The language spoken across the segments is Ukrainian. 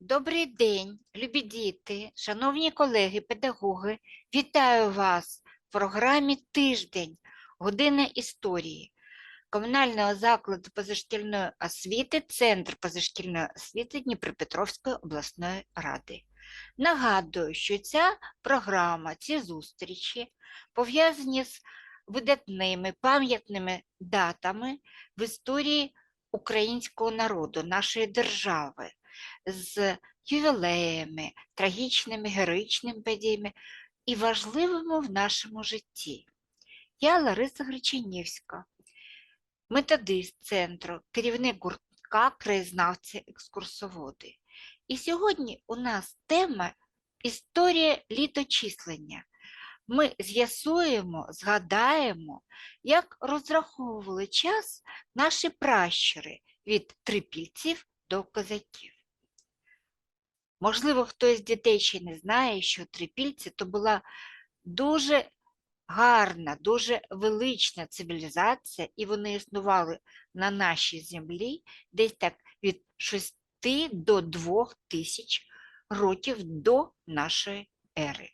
Добрий день, любі діти, шановні колеги, педагоги. Вітаю вас в програмі Тиждень Година історії комунального закладу позашкільної освіти, Центр позашкільної освіти Дніпропетровської обласної ради. Нагадую, що ця програма, ці зустрічі пов'язані з видатними пам'ятними датами в історії українського народу, нашої держави з ювілеями, трагічними, героїчними подіями і важливими в нашому житті. Я Лариса Гречанівська, методист центру, керівник гуртка краєзнавці екскурсоводи. І сьогодні у нас тема історія літочислення. Ми з'ясуємо, згадаємо, як розраховували час наші пращури від трипільців до козаків. Можливо, хтось з дітей ще не знає, що трипільці то була дуже гарна, дуже велична цивілізація, і вони існували на нашій землі десь так від 6 до 2 тисяч років до нашої ери.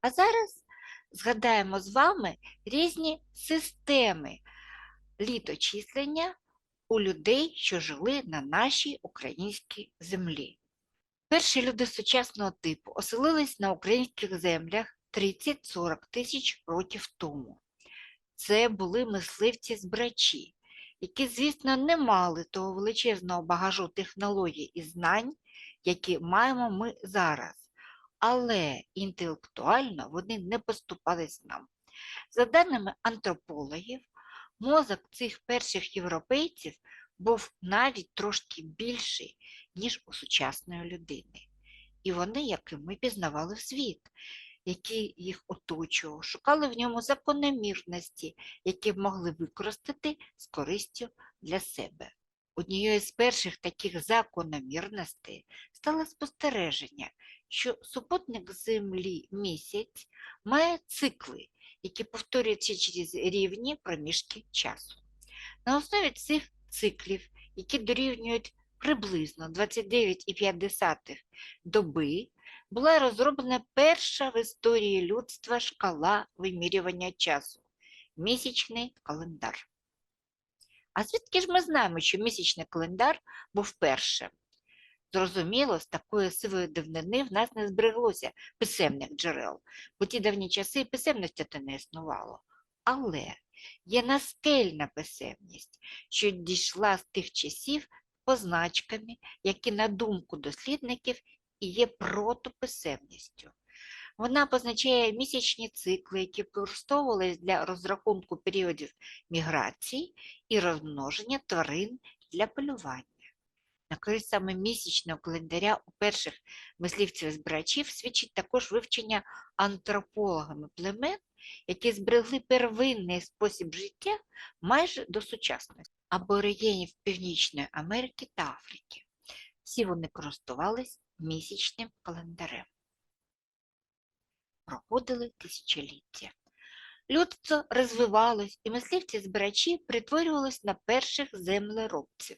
А зараз згадаємо з вами різні системи літочислення у людей, що жили на нашій українській землі. Перші люди сучасного типу оселились на українських землях 30-40 тисяч років тому. Це були мисливці-збирачі, які, звісно, не мали того величезного багажу технологій і знань, які маємо ми зараз, але інтелектуально вони не поступались нам. За даними антропологів, мозок цих перших європейців був навіть трошки більший, ніж у сучасної людини. І вони, як і ми, пізнавали світ, який їх оточував, шукали в ньому закономірності, які могли використати з користю для себе. Однією з перших таких закономірностей стало спостереження, що супутник Землі місяць має цикли, які повторюються через рівні проміжки часу. На основі цих циклів, які дорівнюють приблизно 29,5 доби, була розроблена перша в історії людства шкала вимірювання часу місячний календар. А звідки ж ми знаємо, що місячний календар був першим? Зрозуміло, з такої сивої давнини в нас не збереглося писемних джерел, бо ті давні часи писемності то не існувало. Але є наскельна писемність, що дійшла з тих часів позначками, які, на думку дослідників, є протописемністю. Вона позначає місячні цикли, які використовувалися для розрахунку періодів міграції і розмноження тварин для полювання. На користь саме місячного календаря у перших мисливців-збирачів свідчить також вивчення антропологами племен, які зберегли первинний спосіб життя майже до сучасності аборигенів Північної Америки та Африки. Всі вони користувались місячним календарем. Проходили тисячоліття. Людство розвивалось, і мисливці-збирачі перетворювались на перших землеробців.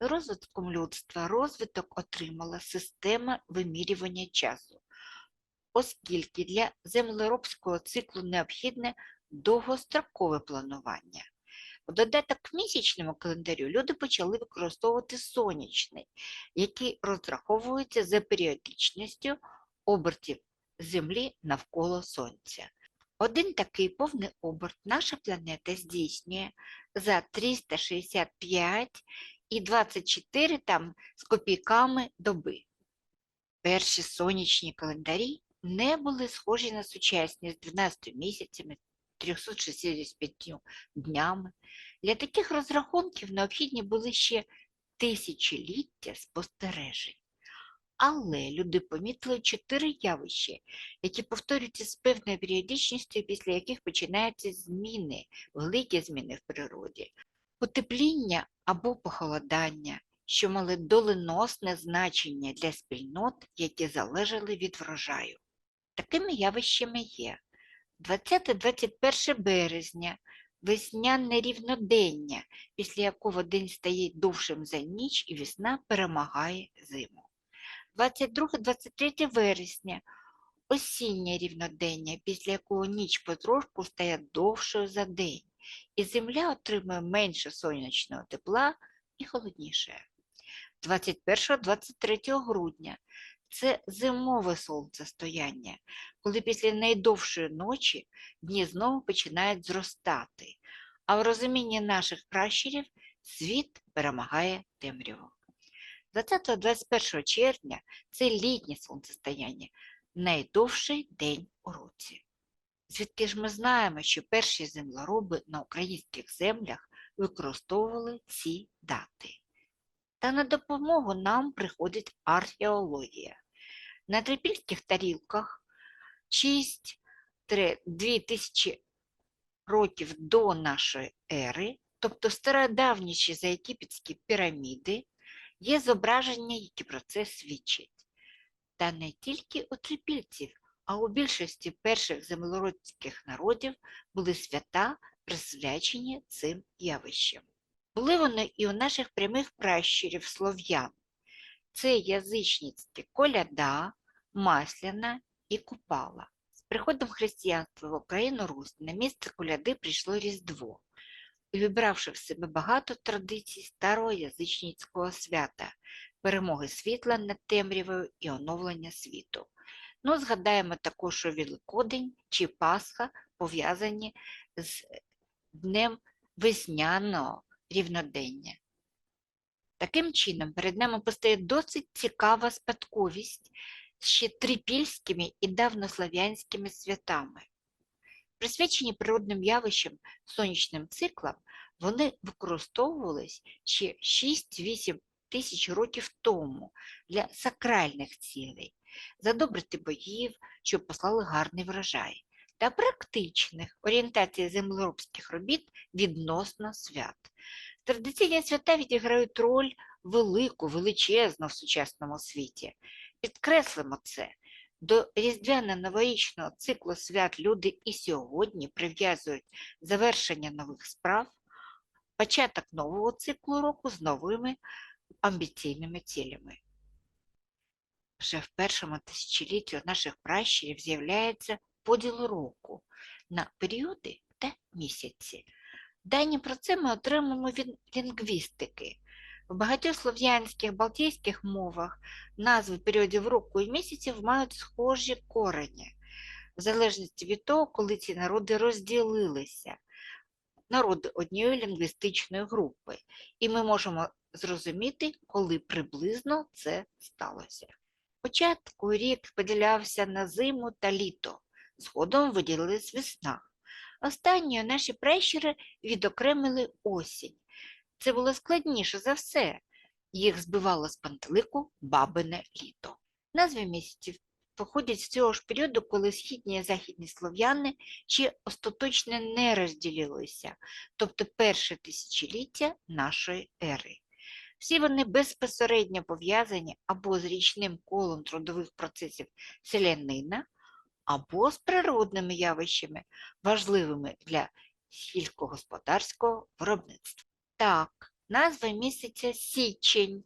Розвитком людства розвиток отримала система вимірювання часу, оскільки для землеробського циклу необхідне довгострокове планування. У додаток місячному календарю люди почали використовувати сонячний, який розраховується за періодичністю обертів Землі навколо Сонця. Один такий повний оберт наша планета здійснює за 365 і 24 там з копійками доби. Перші сонячні календарі не були схожі на сучасні з 12 місяцями, 365 днями. Для таких розрахунків необхідні були ще тисячоліття спостережень. Але люди помітили чотири явища, які повторюються з певною періодичністю, після яких починаються зміни, великі зміни в природі, потепління або похолодання, що мали доленосне значення для спільнот, які залежали від врожаю. Такими явищами є 20-21 березня весняне рівнодення, після якого день стає довшим за ніч і весна перемагає зиму. 22-23 вересня осіннє рівнодення, після якого ніч потрошку стає довшою за день, і земля отримує менше сонячного тепла і холодніше. 21-23 грудня це зимове сонцестояння, коли після найдовшої ночі дні знову починають зростати, а в розумінні наших пращурів світ перемагає темряву. 20-21 червня це літнє сонцестояння, найдовший день у році. Звідки ж ми знаємо, що перші землероби на українських землях використовували ці дати? Та на допомогу нам приходить археологія. На трипільських тарілках 6-2 тисячі років до нашої ери, тобто стародавніші заєгипетські піраміди, є зображення, які про це свідчать. Та не тільки у трипільців, а у більшості перших землеродських народів були свята, присвячені цим явищам. Були вони і у наших прямих пращурів слов'ян. Це язичницькі коляда, масляна і купала. З приходом християнства в Україну Русь на місце коляди прийшло Різдво, увібравши в себе багато традицій старого язичницького свята, перемоги світла над темрявою і оновлення світу. Ну, згадаємо також, що Великодень чи Пасха пов'язані з днем весняного рівнодення. Таким чином, перед нами постає досить цікава спадковість ще трипільськими і давнослов'янськими святами. Присвячені природним явищам сонячним циклам, вони використовувались ще 6-8 тисяч років тому для сакральних цілей, задобрити богів, щоб послали гарний врожай, та практичних орієнтацій землеробських робіт відносно свят. Традиційні свята відіграють роль велику, величезну в сучасному світі. Підкреслимо це. До різдвяно-новорічного циклу свят люди і сьогодні прив'язують завершення нових справ, початок нового циклу року з новими амбіційними цілями. Вже в першому тисячолітті наших пращурів з'являється поділ року на періоди та місяці. Дані про це ми отримаємо від лінгвістики. В багатьох слов'янських балтійських мовах назви періодів року і місяців мають схожі корені, в залежності від того, коли ці народи розділилися, народи однієї лінгвістичної групи, і ми можемо зрозуміти, коли приблизно це сталося. Спочатку рік поділявся на зиму та літо, згодом виділилась весна. Останньою наші пращури відокремили осінь. Це було складніше за все. Їх збивало з пантелику бабине літо. Назви місяців походять з цього ж періоду, коли східні і західні слов'яни ще остаточно не розділилися, тобто перше тисячоліття нашої ери. Всі вони безпосередньо пов'язані або з річним колом трудових процесів селянина, або з природними явищами, важливими для сільськогосподарського виробництва. Так, назва місяця січень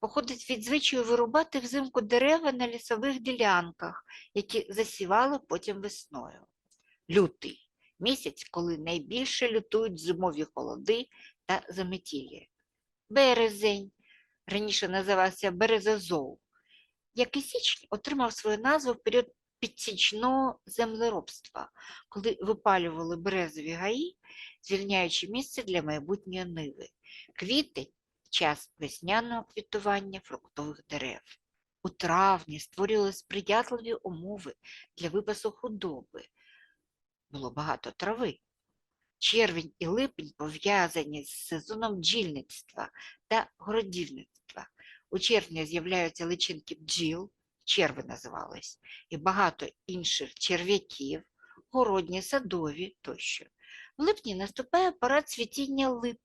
походить від звичаю вирубати взимку дерева на лісових ділянках, які засівали потім весною. Лютий місяць, коли найбільше лютують зимові холоди та заметілля. Березень раніше називався Березозол, як і січень отримав свою назву в період підсічного землеробства, коли випалювали березові гаї, звільняючи місце для майбутньої ниви. Квітень час весняного квітування фруктових дерев. У травні створювали сприятливі умови для випасу худоби. Було багато трави. Червень і липень пов'язані з сезоном бджільництва та городівництва. У червні з'являються личинки бджіл, черви називались, і багато інших черв'яків, городні, садові тощо. В липні наступає пора цвітіння лип,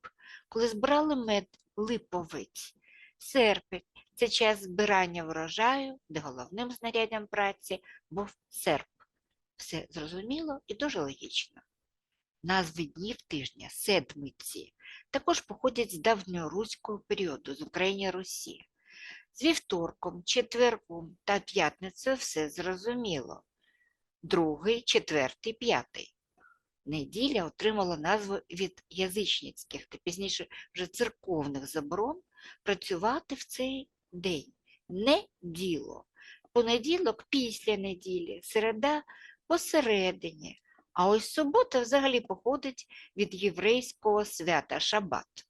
коли збирали мед липовиць. Серпень це час збирання врожаю, де головним знаряддям праці був серп. Все зрозуміло і дуже логічно. Назви днів тижня седмиці також походять з давньоруського періоду з України Русі. З вівторком, четвергом та п'ятницею все зрозуміло. Другий, четвертий, п'ятий. Неділя отримала назву від язичницьких та пізніше вже церковних заборон працювати в цей день. Неділо. Понеділок після неділі, середа посередині. А ось субота взагалі походить від єврейського свята Шабат.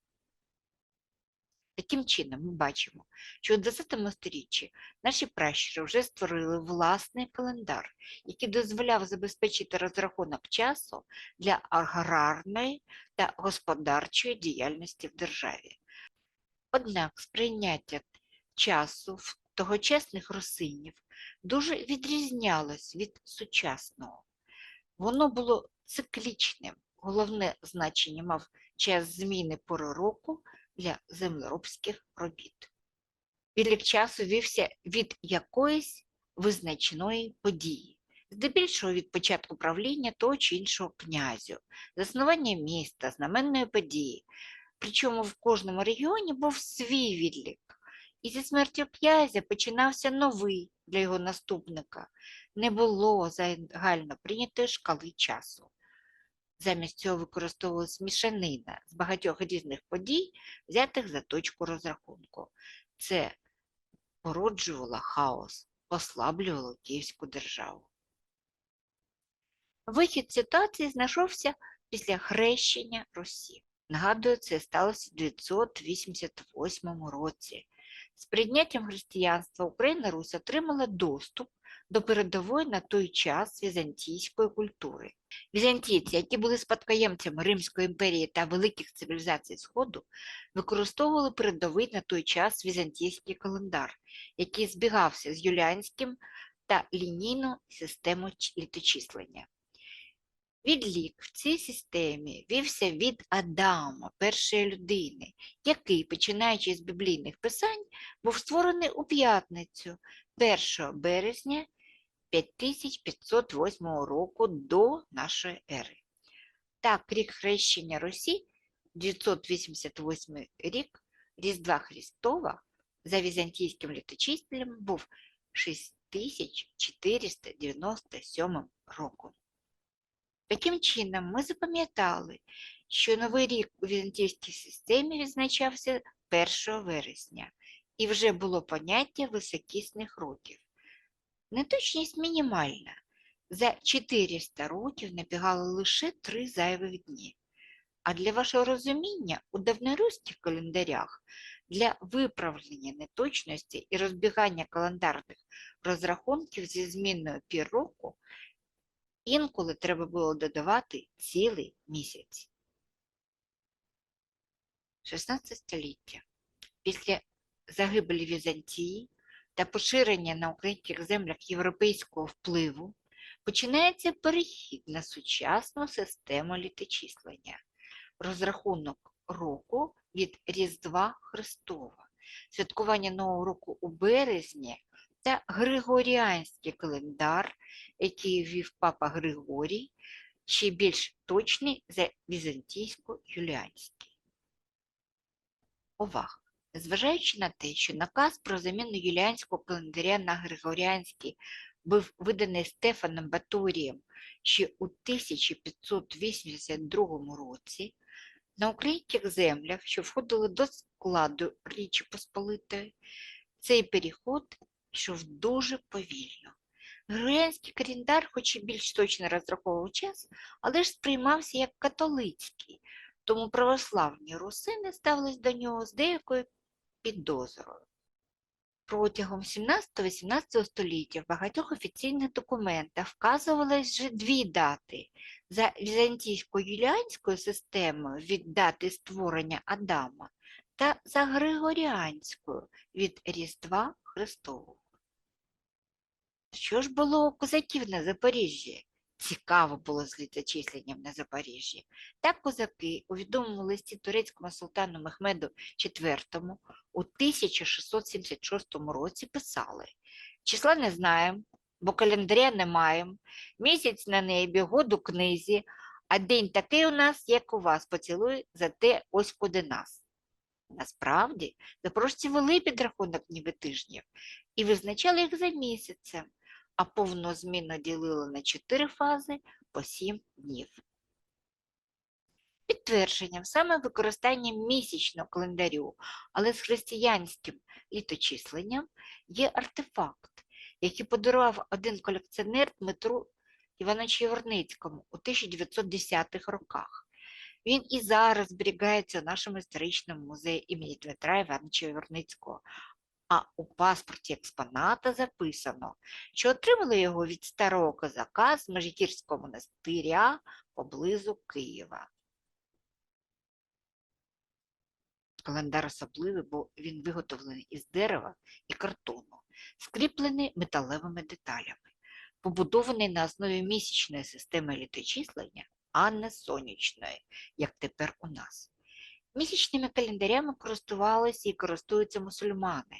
Таким чином, ми бачимо, що у 20 сторіччі наші пращури вже створили власний календар, який дозволяв забезпечити розрахунок часу для аграрної та господарчої діяльності в державі. Однак сприйняття часу в тогочасних русинів дуже відрізнялось від сучасного. Воно було циклічним. Головне значення мав час зміни пори року для землеробських робіт. Відлік часу вівся від якоїсь визначеної події, здебільшого від початку правління того чи іншого князю, заснування міста, знаменної події. Причому в кожному регіоні був свій відлік. І зі смертю князя починався новий для його наступника. Не було загально прийнятої шкали часу. Замість цього використовувалась мішанина з багатьох різних подій, взятих за точку розрахунку. Це породжувало хаос, послаблювало Київську державу. Вихід ситуації знайшовся після хрещення Русі. Нагадую, це сталося в 988 році. З прийняттям християнства Україна Русь отримала доступ до передової на той час візантійської культури. Візантійці, які були спадкоємцями Римської імперії та великих цивілізацій Сходу, використовували передовий на той час візантійський календар, який збігався з юліанським та лінійну систему літочислення. Відлік в цій системі вівся від Адама, першої людини, який, починаючи з біблійних писань, був створений у п'ятницю 1 березня 5508 року до нашої ери. Так, рік хрещення Русі, 988 рік Різдва Христова за візантійським літочислем був 6497 роком. Таким чином, ми запам'ятали, що Новий рік у візантійській системі відзначався 1 вересня, і вже було поняття високісних років. Неточність мінімальна. За 400 років набігало лише три зайвих дні. А для вашого розуміння, у давноруських календарях для виправлення неточності і розбігання календарних розрахунків зі змінною пір року інколи треба було додавати цілий місяць. 16 століття. Після загибелі Візантії та поширення на українських землях європейського впливу починається перехід на сучасну систему літочислення, розрахунок року від Різдва Христова, святкування Нового року у березні та Григоріанський календар, який ввів папа Григорій, ще більш точний за візантійсько-юліанський. Увага! Незважаючи на те, що наказ про заміну юліанського календаря на Григоріанський був виданий Стефаном Баторієм ще у 1582 році, на українських землях, що входили до складу Річі Посполитої, цей переход йшов дуже повільно. Григоріанський календар, хоч і більш точно розраховував час, але ж сприймався як католицький, тому православні русини ставились до нього з деякою підозрою. Протягом 17-18 століття в багатьох офіційних документах вказувались вже дві дати за візантійсько-юліанською системою від дати створення Адама та за Григоріанською від Різдва Христового. Що ж було у козаків на Запоріжжі? Цікаво було з літочисленням на Запоріжжі. Так козаки у відомому листі турецькому султану Мехмеду IV у 1676 році писали «Числа не знаємо, бо календаря не маємо, місяць на небі, год у книзі, А день такий у нас, як у вас, поцілуй, зате ось куди нас. Насправді, запорожці вели підрахунок ніби тижнів і визначали їх за місяцем, а повну зміну ділили на чотири фази по сім днів. Підтвердженням саме використання місячного календарю, але з християнським літочисленням є артефакт, який подарував один колекціонер Дмитру Івановичу Яворницькому у 1910-х роках. Він і зараз зберігається у нашому історичному музеї імені Дмитра Івановича Яворницького. А у паспорті експоната записано, що отримали його від старого козака з Межигірського монастиря поблизу Києва. Календар особливий, бо він виготовлений із дерева і картону, скріплений металевими деталями, побудований на основі місячної системи літочислення, а не сонячної, як тепер у нас. Місячними календарями користувалися і користуються мусульмани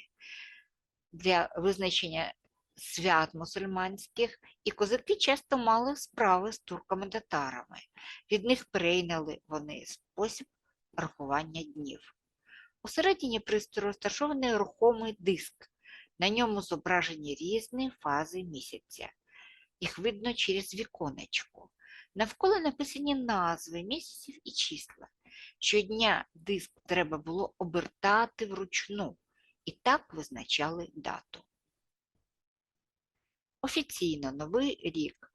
для визначення свят мусульманських, і козаки часто мали справи з турками-татарами. Від них перейняли вони спосіб рахування днів. Усередині пристрою розташований рухомий диск. На ньому зображені різні фази місяця. Їх видно через віконечко. Навколо написані назви місяців і числа. Щодня диск треба було обертати вручну, і так визначали дату. Офіційно Новий рік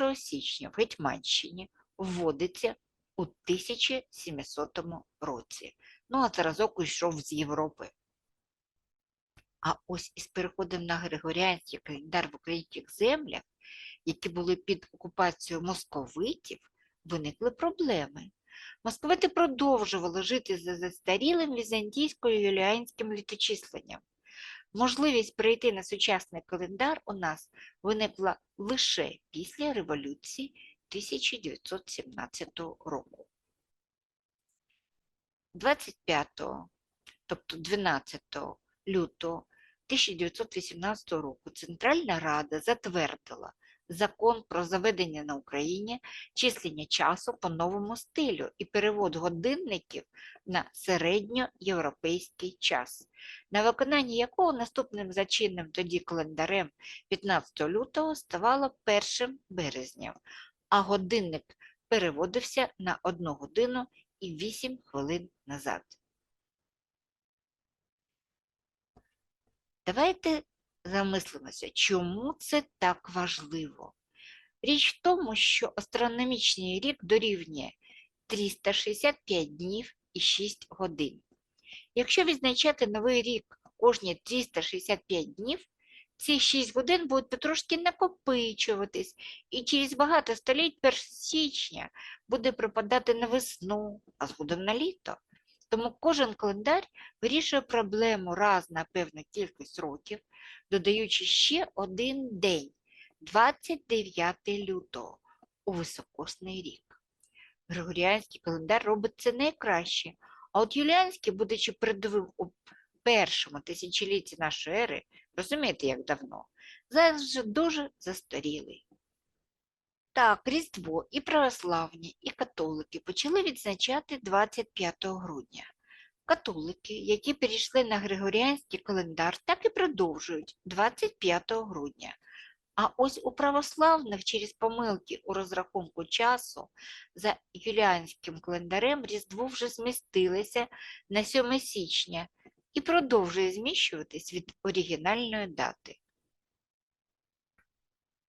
1 січня в Гетьманщині вводиться у 1700 році. Ну, а зразок йшов з Європи. А ось із переходом на Григоріанський календар в українських землях, які були під окупацією московитів, виникли проблеми. Московити продовжували жити за застарілим візантійсько-юліанським літочисленням. Можливість перейти на сучасний календар у нас виникла лише після революції 1917 року. 25, тобто 12 лютого 1918 року Центральна Рада затвердила закон про заведення на Україні числення часу по новому стилю і перевод годинників на середньоєвропейський час, на виконання якого наступним зачинним тоді календарем 15 лютого ставало 1 березня, а годинник переводився на 1 годину і 8 хвилин назад. Давайте замислимося, чому це так важливо. Річ в тому, що астрономічний рік дорівнює 365 днів і 6 годин. Якщо відзначати новий рік кожні 365 днів, ці 6 годин будуть потрошки накопичуватись, і через багато століть 1 січня буде припадати на весну, а згодом на літо. Тому кожен календар вирішує проблему раз на певну кількість років, додаючи ще один день 29 лютого у високосний рік. Григоріанський календар робить це найкраще, а от юліанський, будучи передовим у першому тисячолітті нашої ери, розумієте, як давно, зараз вже дуже застарілий. Так, Різдво і православні, і католики почали відзначати 25 грудня. Католики, які перейшли на Григоріанський календар, так і продовжують 25 грудня. А ось у православних через помилки у розрахунку часу за юліанським календарем Різдво вже змістилося на 7 січня і продовжує зміщуватись від оригінальної дати.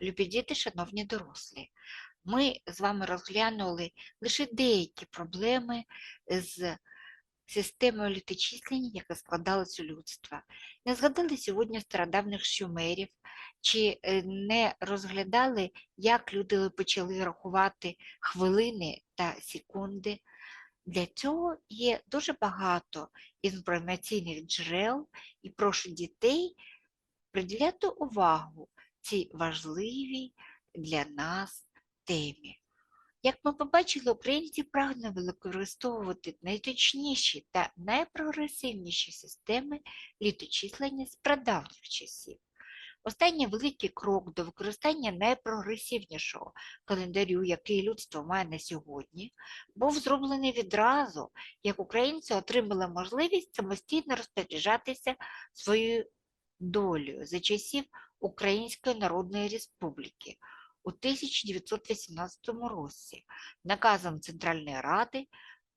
Любі діти, шановні дорослі, ми з вами розглянули лише деякі проблеми з системою літочислення, яка складалась у людства. Не згадали сьогодні стародавних шумерів, чи е, не розглядали, як люди почали рахувати хвилини та секунди. Для цього є дуже багато інформаційних джерел і прошу дітей приділяти увагу цій важливій для нас темі. Як ми побачили, українці прагнули використовувати найточніші та найпрогресивніші системи літочислення з прадавніх часів. Останній великий крок до використання найпрогресивнішого календарю, який людство має на сьогодні, був зроблений відразу, як українці отримали можливість самостійно розпоряджатися своєю долею за часів Української Народної Республіки у 1918 році наказом Центральної Ради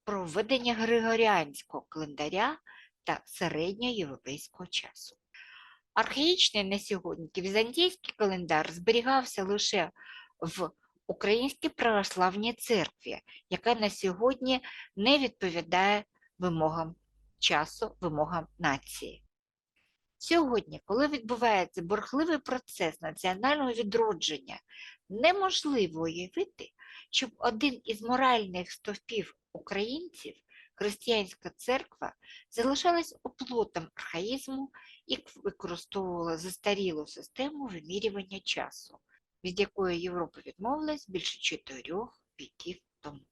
про введення Григоріанського календаря та середньоєвропейського часу. Архаїчний на сьогодні візантійський календар зберігався лише в Українській православній церкві, яка на сьогодні не відповідає вимогам часу, вимогам нації. Сьогодні, коли відбувається бурхливий процес національного відродження, неможливо уявити, щоб один із моральних стовпів українців, християнська церква, залишалась оплотом архаїзму і використовувала застарілу систему вимірювання часу, від якої Європа відмовилась більше чотирьох віків тому.